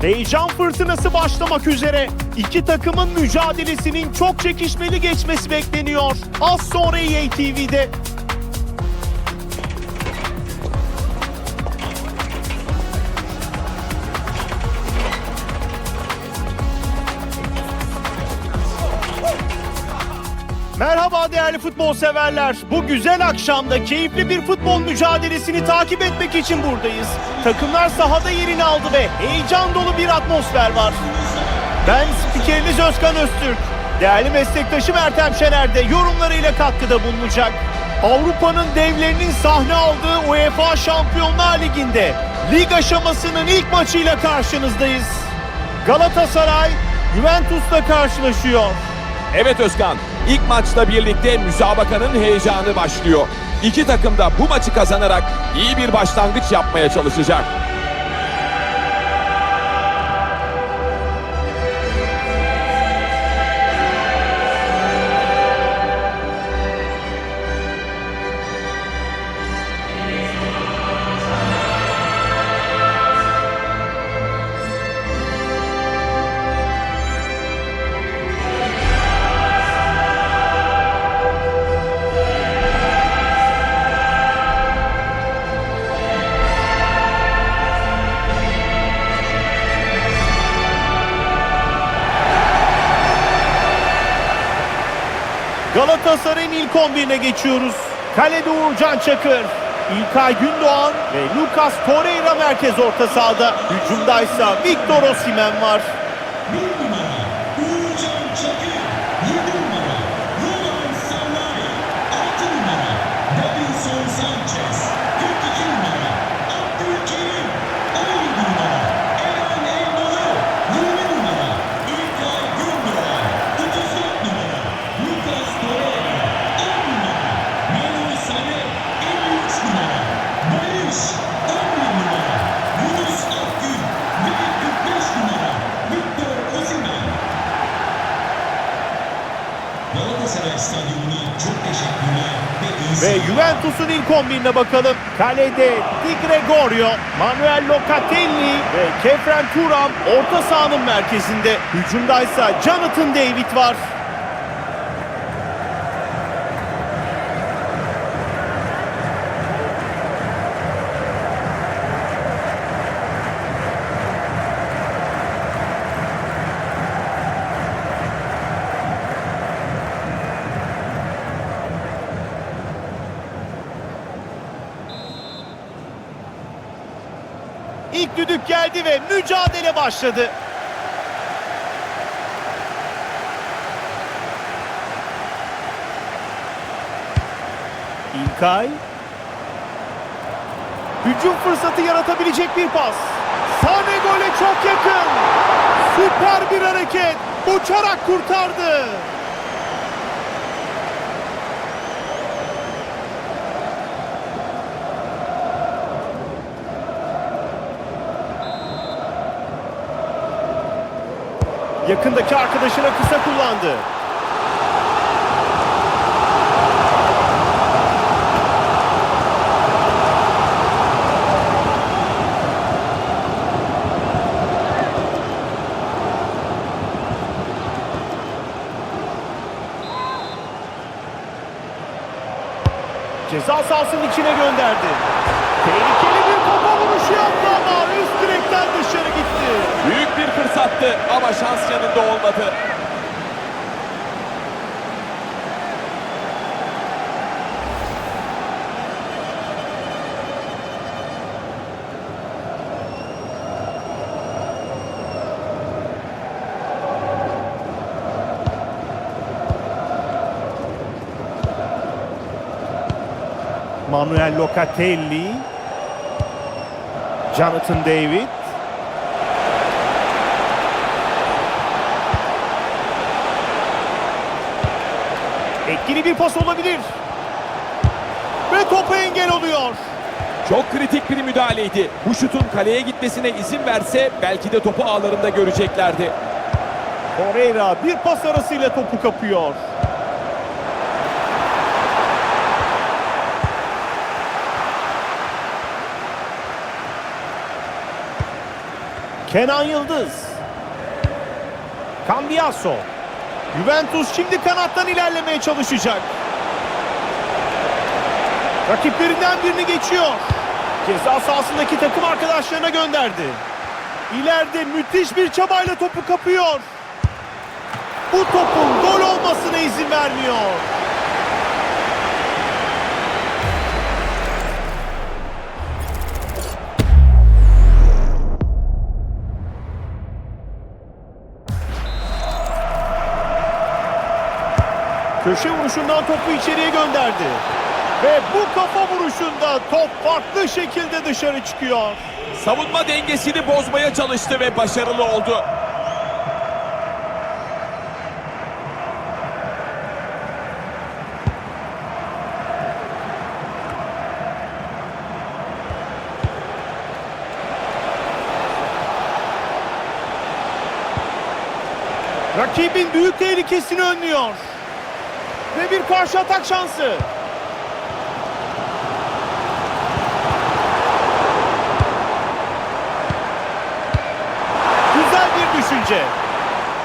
Heyecan fırtınası başlamak üzere. İki takımın mücadelesinin çok çekişmeli geçmesi bekleniyor. Az sonra EA TV'de. Değerli futbol severler. Bu güzel akşamda keyifli bir futbol mücadelesini takip etmek için buradayız. Takımlar sahada yerini aldı ve heyecan dolu bir atmosfer var. Ben spikeriniz Özkan Öztürk. Değerli meslektaşım Ertem Şener de yorumlarıyla katkıda bulunacak. Avrupa'nın devlerinin sahne aldığı UEFA Şampiyonlar Ligi'nde lig aşamasının ilk maçıyla karşınızdayız. Galatasaray Juventus'la karşılaşıyor. Evet Özkan, ilk maçla birlikte müsabakanın heyecanı başlıyor. İki takım da bu maçı kazanarak iyi bir başlangıç yapmaya çalışacak. İlk 11'ine geçiyoruz. Kalede Uğurcan Çakır, İlkay Gündoğan ve Lucas Torreira merkez orta sahada. Hücumdaysa Victor Osimhen var. Bir numara Uğurcan Çakır. Yedi numara Roland Sallai. Altı numara Davinson Sanchez. 42 numara Abdülkerim. 17 numara Eren Elmalı. 20 numara İlkay Gündoğan. 34 numara Lucas Torreira. 10 numara Melo Sané. 53 numara Barış. 11 numara Yunus Akgün. Ve 45 numara Victor Osimhen. Galatasaray Stadyumuna çok teşekkürler ve iyi Ve Juventus'un ilk 11'ine bakalım. Kalede Di Gregorio, Manuel Locatelli ve Kefren Turam orta sahanın merkezinde. Hücumdaysa Jonathan David var. İlk düdük geldi ve mücadele başladı. İlkay. Hücum fırsatı yaratabilecek bir pas. Sane gole çok yakın. Süper bir hareket. Uçarak kurtardı. Yakındaki arkadaşına kısa kullandı. Ceza sahasının içine gönderdi. Fırsattı ama şans yanında olmadı. Manuel Locatelli. Jonathan David. Etkili bir pas olabilir. Ve topa engel oluyor. Çok kritik bir müdahaleydi. Bu şutun kaleye gitmesine izin verse belki de topu ağlarında göreceklerdi. Torreira bir pas arasıyla topu kapıyor. Kenan Yıldız. Cambiaso. Juventus şimdi kanattan ilerlemeye çalışacak. Rakiplerinden birini geçiyor. Ceza sahasındaki takım arkadaşlarına gönderdi. İleride müthiş bir çabayla topu kapıyor. Bu topun gol olmasına izin vermiyor. Köşe vuruşundan topu içeriye gönderdi. Ve bu kafa vuruşunda top farklı şekilde dışarı çıkıyor. Savunma dengesini bozmaya çalıştı ve başarılı oldu. Rakibin büyük tehlikesini önlüyor. Ve bir karşı atak şansı. Güzel bir düşünce.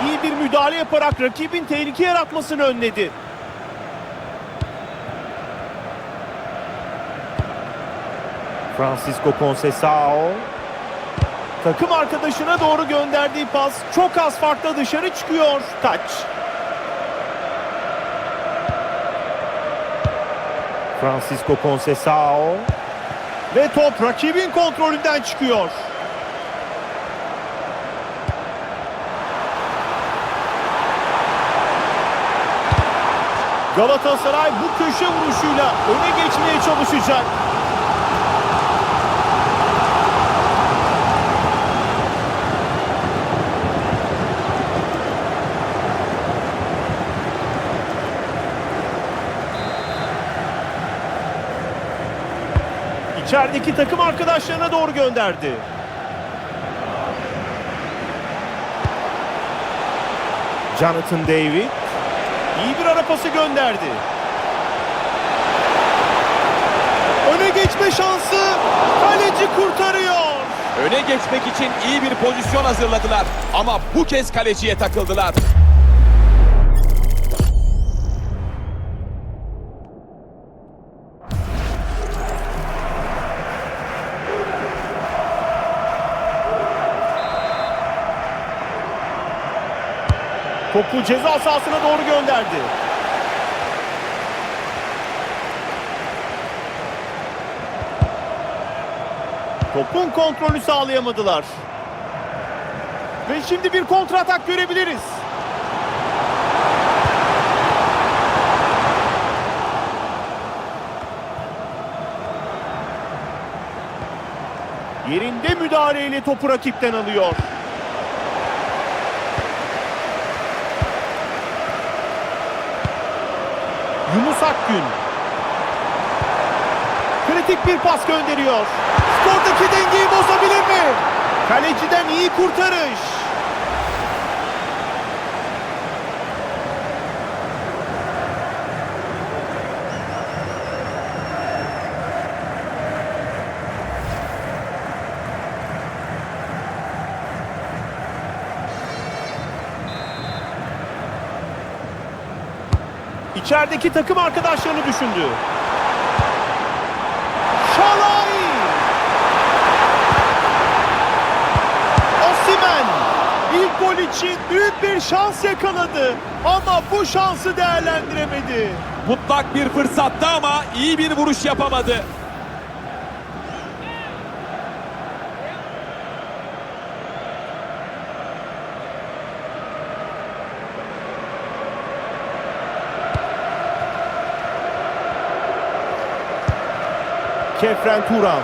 İyi bir müdahale yaparak rakibin tehlike yaratmasını önledi. Francisco Conceição Takım arkadaşına doğru gönderdiği pas çok az farkla dışarı çıkıyor. Taç. Francisco Conceição ve top rakibin kontrolünden çıkıyor. Galatasaray bu köşe vuruşuyla öne geçmeye çalışacak. İçerideki takım arkadaşlarına doğru gönderdi. Jonathan David iyi bir ara pası gönderdi. Öne geçme şansı kaleci kurtarıyor. Öne geçmek için iyi bir pozisyon hazırladılar ama bu kez kaleciye takıldılar. Topu ceza sahasına doğru gönderdi. Topun kontrolü sağlayamadılar. Ve şimdi bir kontratak görebiliriz. Yerinde müdahaleyle topu rakipten alıyor. Yunus Akgün. Kritik bir pas gönderiyor. Skordaki dengeyi bozabilir mi? Kaleciden iyi kurtarış. İçerideki takım arkadaşlarını düşündü. Şalay! Osimen ilk gol için büyük bir şans yakaladı ama bu şansı değerlendiremedi. Mutlak bir fırsattı ama iyi bir vuruş yapamadı. Kefren Turan.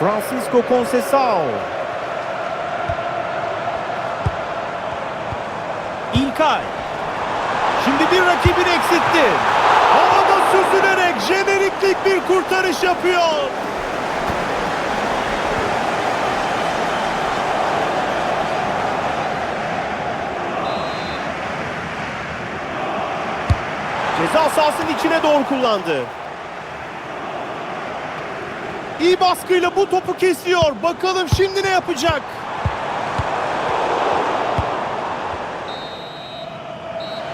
Francisco Conceição. İlkay. Şimdi bir rakibini eksitti. Havada süzülerek jeneriklik bir kurtarış yapıyor. Ceza sahasının içine doğru kullandı. İyi baskıyla bu topu kesiyor. Bakalım şimdi ne yapacak?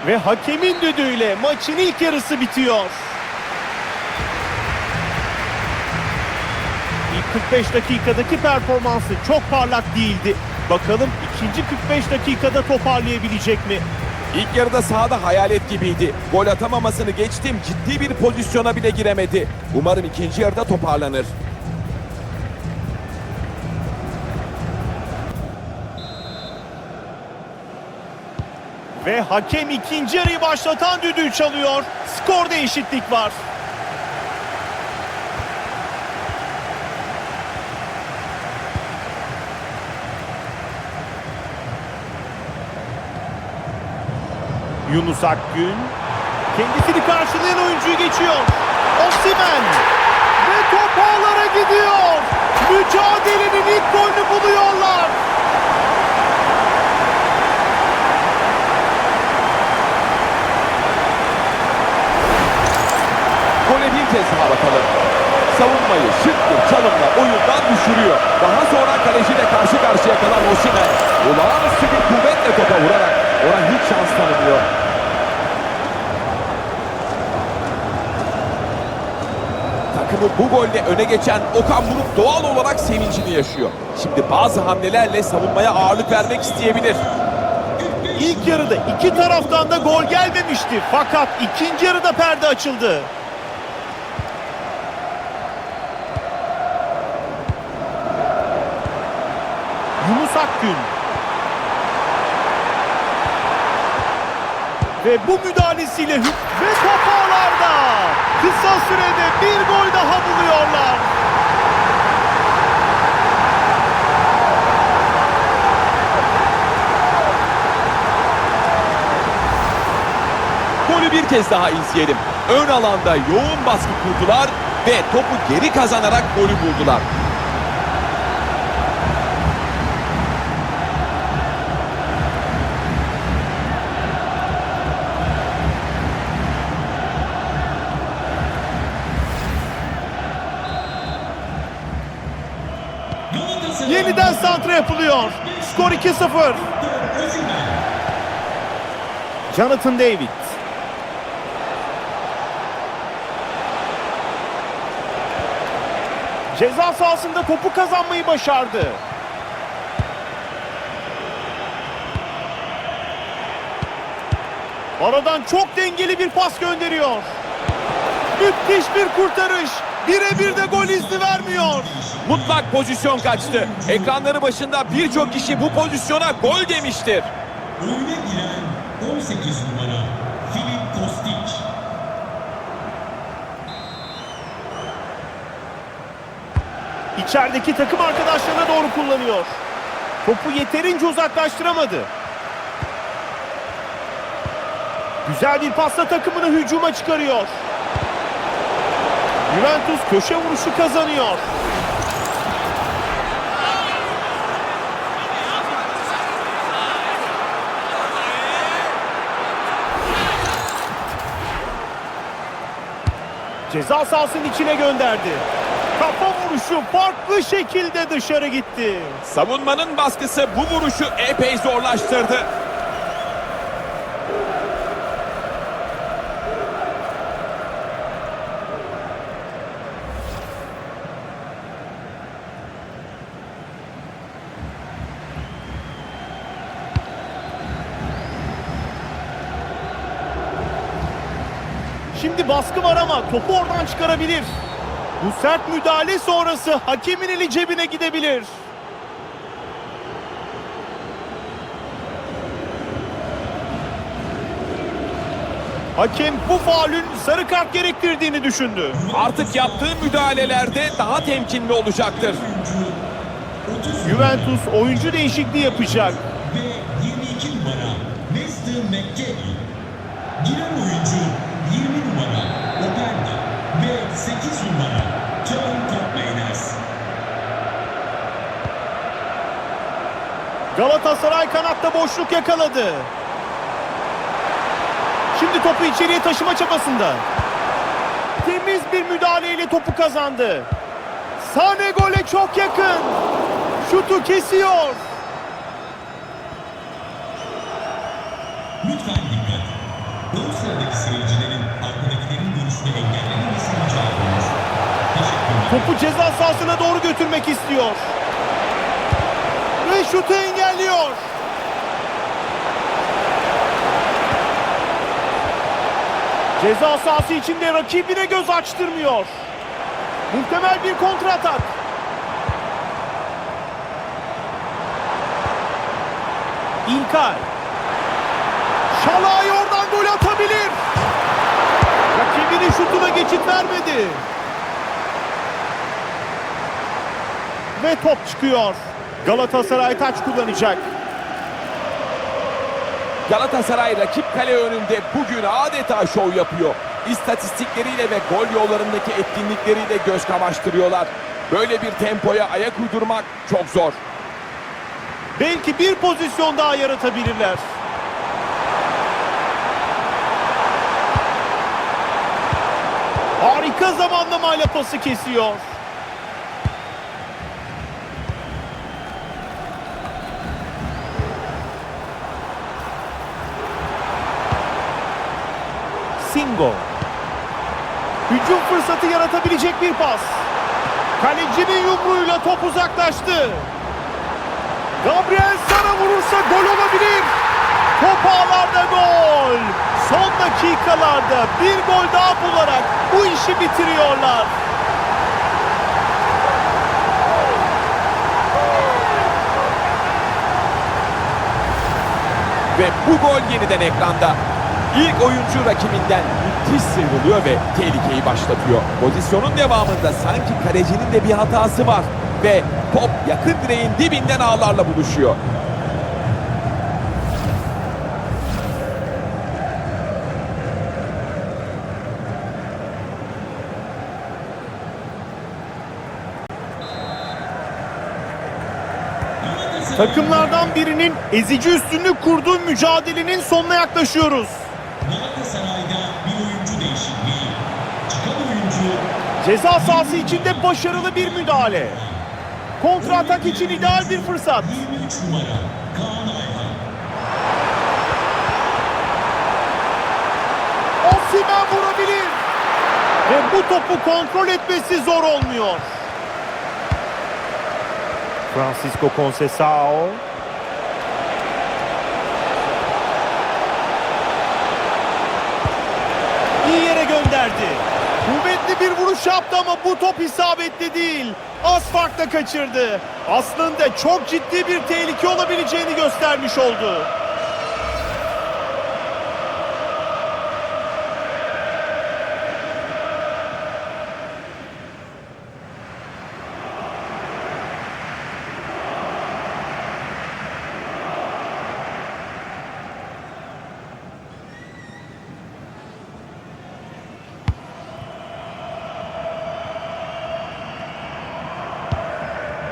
Ve hakemin düdüğüyle maçın ilk yarısı bitiyor. İlk 45 dakikadaki performansı çok parlak değildi. Bakalım ikinci 45 dakikada toparlayabilecek mi? İlk yarıda sahada hayalet gibiydi. Gol atamamasını geçtim ciddi bir pozisyona bile giremedi. Umarım ikinci yarıda toparlanır. Ve hakem ikinci yarıyı başlatan düdüğü çalıyor. Skorda eşitlik var. Yunus Akgün kendisini karşılayan oyuncuyu geçiyor. Osimhen ve top ağlara gidiyor. Mücadelenin ilk golünü buluyorlar. Gole bir kez daha bakalım. Savunmayı şık bir çalımla oyundan düşürüyor. Daha sonra kaleciyle karşı karşıya kalan Osimhen olağanüstü bir kuvvetle topa vurarak ona hiç şans tanımıyor. Takımı bu golde öne geçen Okan Buruk doğal olarak sevincini yaşıyor. Şimdi bazı hamlelerle savunmaya ağırlık vermek isteyebilir. İlk yarıda iki taraftan da gol gelmemişti. Fakat ikinci yarıda perde açıldı. Yunus Akgün. Ve bu müdahalesiyle hü- ve top. Kısa sürede bir gol daha buluyorlar. Golü bir kez daha izleyelim. Ön alanda yoğun baskı kurdular ve topu geri kazanarak golü buldular. Yapılıyor. Skor 2-0. Osimhen. Jonathan David. Ceza sahasında topu kazanmayı başardı. Aradan çok dengeli bir pas gönderiyor. Müthiş bir kurtarış. Birebir de gol izni vermiyor. Mutlak pozisyon kaçtı. Ekranları başında birçok kişi bu pozisyona gol demiştir. Oyuna giren 18 numara Filip Kostic. İçerideki takım arkadaşlarına doğru kullanıyor. Topu yeterince uzaklaştıramadı. Güzel bir pasla takımını hücuma çıkarıyor. Juventus köşe vuruşu kazanıyor. Ceza sahasının içine gönderdi. Kafa vuruşu farklı şekilde dışarı gitti. Savunmanın baskısı bu vuruşu epey zorlaştırdı. Şimdi baskı var ama topu oradan çıkarabilir. Bu sert müdahale sonrası hakemin eli cebine gidebilir. Hakem bu faulün sarı kart gerektirdiğini düşündü. Artık yaptığı müdahalelerde daha temkinli olacaktır. Oyuncu 30 Juventus oyuncu değişikliği yapacak. ve 22 numara Weston McKennie. Giren oyuncu Galatasaray kanatta boşluk yakaladı. Şimdi topu içeriye taşıma çabasında. Temiz bir müdahaleyle topu kazandı. Sane gole çok yakın. Şutu kesiyor. Lütfen dikkat. Ön sıradaki seyircilerin arkadakilerin görüşünü engellememesini. Teşekkürler. Topu ceza sahasına doğru götürmek istiyor. Ve şutu engelliyor. Ceza sahası içinde rakibine göz açtırmıyor. Muhtemel bir kontratak. İlkay. Şalay oradan gol atabilir. Rakibinin şutuna geçit vermedi. Ve top çıkıyor. Galatasaray taç kullanacak. Galatasaray rakip kale önünde bugün adeta şov yapıyor. İstatistikleriyle ve gol yollarındaki etkinlikleriyle göz kamaştırıyorlar. Böyle bir tempoya ayak uydurmak çok zor. Belki bir pozisyon daha yaratabilirler. Harika zamanlamayla pası kesiyor. Singo. Hücum fırsatı yaratabilecek bir pas. Kalecinin yumruğuyla top uzaklaştı. Gabriel Sara vurursa gol olabilir. Top ağlarda gol. Son dakikalarda bir gol daha bularak bu işi bitiriyorlar. Ve bu gol yeniden ekranda. İlk oyuncu rakibinden müthiş sıyrılıyor ve tehlikeyi başlatıyor. Pozisyonun devamında sanki kalecinin de bir hatası var. Ve top yakın direğin dibinden ağlarla buluşuyor. Takımlardan birinin ezici üstünlük kurduğu mücadelenin sonuna yaklaşıyoruz. Galatasaray'da bir oyuncu değişikliği. Çıkan oyuncu Ceza sahası içinde başarılı bir müdahale. Kontra atak için ideal bir fırsat. 23 numara Kaan Ayhan. Osimhen vurabilir. Ve bu topu kontrol etmesi zor olmuyor. Francisco Conceição. İyi yere gönderdi. Kuvvetli bir vuruş yaptı ama bu top isabetli değil. Az farkla kaçırdı. Aslında çok ciddi bir tehlike olabileceğini göstermiş oldu.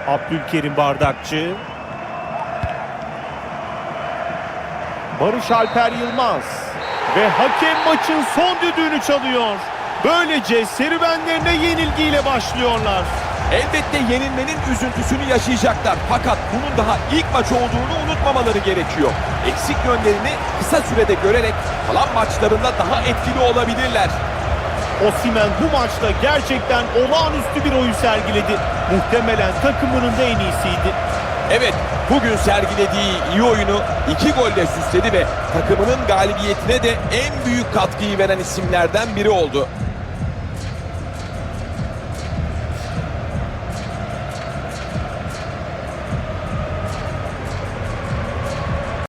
Abdülkerim Bardakçı. Barış Alper Yılmaz. Ve hakem maçın son düdüğünü çalıyor. Böylece serüvenlerine yenilgiyle başlıyorlar. Elbette yenilmenin üzüntüsünü yaşayacaklar. Fakat bunun daha ilk maç olduğunu unutmamaları gerekiyor. Eksik yönlerini kısa sürede görerek kalan maçlarında daha etkili olabilirler. Osimhen bu maçta gerçekten olağanüstü bir oyun sergiledi. Muhtemelen takımının da en iyisiydi. Evet, bugün sergilediği iyi oyunu iki golle süsledi ve takımının galibiyetine de en büyük katkıyı veren isimlerden biri oldu.